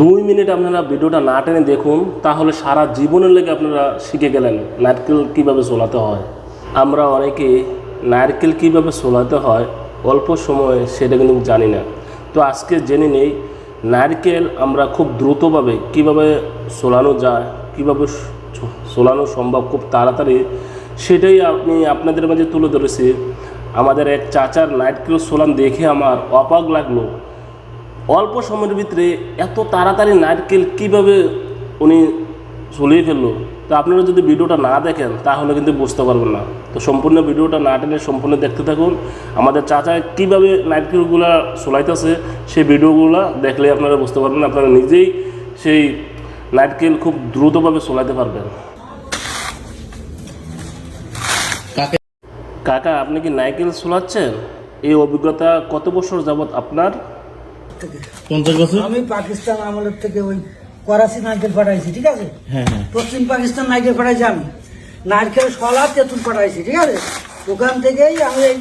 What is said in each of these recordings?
দুই মিনিট আপনারা ভিডিওটা না টেনে দেখুন, তাহলে সারা জীবনের লেগে আপনারা শিখে গেলেন নারকেল কীভাবে চলাতে হয়। আমরা অনেকে নারকেল কীভাবে চলাতে হয়, অল্প সময়ে সেটা কিন্তু জানি না। তো আজকে জেনে নেই, নারকেল আমরা খুব দ্রুতভাবে কীভাবে চলানো যায়, কীভাবে চলানো সম্ভব খুব তাড়াতাড়ি, সেটাই আপনি আপনাদের মাঝে তুলে ধরেছি। আমাদের এক চাচার নারকেল সোলান দেখে আমার অবাক লাগল। অল্প সময়ের ভিতরে এত তাড়াতাড়ি নারকেল কীভাবে উনি ঝুলিয়ে ফেলল? তো আপনারা যদি ভিডিওটা না দেখেন তাহলে কিন্তু বুঝতে পারবেন না। তো সম্পূর্ণ ভিডিওটা না টেনে সম্পূর্ণ দেখতে থাকুন। আমাদের চাচা কীভাবে নারকেলগুলা চলাইতেছে সেই ভিডিওগুলো দেখলে আপনারা বুঝতে পারবেন আপনারা নিজেই সেই নারকেল খুব দ্রুতভাবে চলাইতে পারবেন। কাকে? কাকা আপনি কি নারকেল চলাচ্ছেন এই অভিজ্ঞতা কত বছর যাবৎ আপনার? থেকে। পঞ্চাশ বছর? আমি পাকিস্তান আমলের থেকে ওই করাচি নারকেল পাঠাইছি ঠিক আছে? হ্যাঁ হ্যাঁ। পশ্চিম পাকিস্তান নারকেল পাঠাইছি আমি। নারকেল সলা তেঁতুল পাঠাইছি ঠিক আছে? ওখান থেকেই আমি এই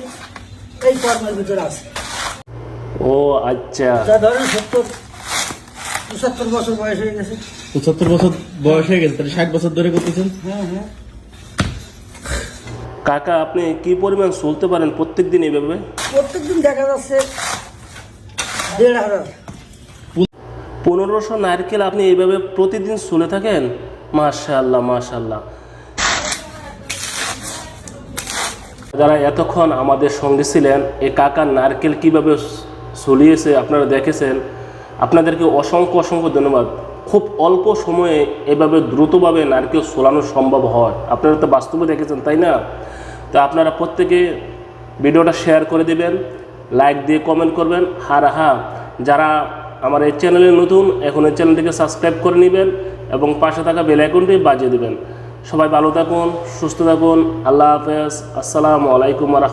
এই কর্মের ভিতরে আছি। ও আচ্ছা। যা ধরেন সত্তর পঁচাত্তর বছর বয়স হয়ে গেছে। পঁচাত্তর বছর বয়স হয়ে গেছে তাহলে ষাট বছর ধরে করতেছেন? হ্যাঁ হ্যাঁ। কাকা আপনি কি পরিমাণ চলতে পারেন প্রত্যেক দিন এইভাবে? প্রত্যেকদিন দেখা যাচ্ছে পনেরোশো নারকেল আপনি এইভাবে প্রতিদিন চলে থাকেন? মাশাল্লাহ মাশাল্লাহ যারা এতক্ষণ আমাদের সঙ্গে ছিলেন এই কাকার নারকেল কীভাবে চলিয়েছে আপনারা দেখেছেন। আপনাদেরকে অসংখ্য অসংখ্য ধন্যবাদ। খুব অল্প সময়ে এভাবে দ্রুতভাবে নারকেল সোলানো সম্ভব হয়। আপনারা তো বাস্তবে দেখেছেন, তাই না? তো আপনারা প্রত্যেকে ভিডিওটা শেয়ার করে দেবেন। লাইক দিয়ে কমেন্ট করবেন। আর হ্যাঁ যারা আমার এই চ্যানেলে নতুন, এখন এই চ্যানেলটিকে সাবস্ক্রাইব করে নেবেন এবং পাশে থাকা বেল আইকনটি বাজিয়ে দেবেন। সবাই ভালো থাকুন, সুস্থ থাকুন, আল্লাহ হাফেজ, আসসালামু আলাইকুম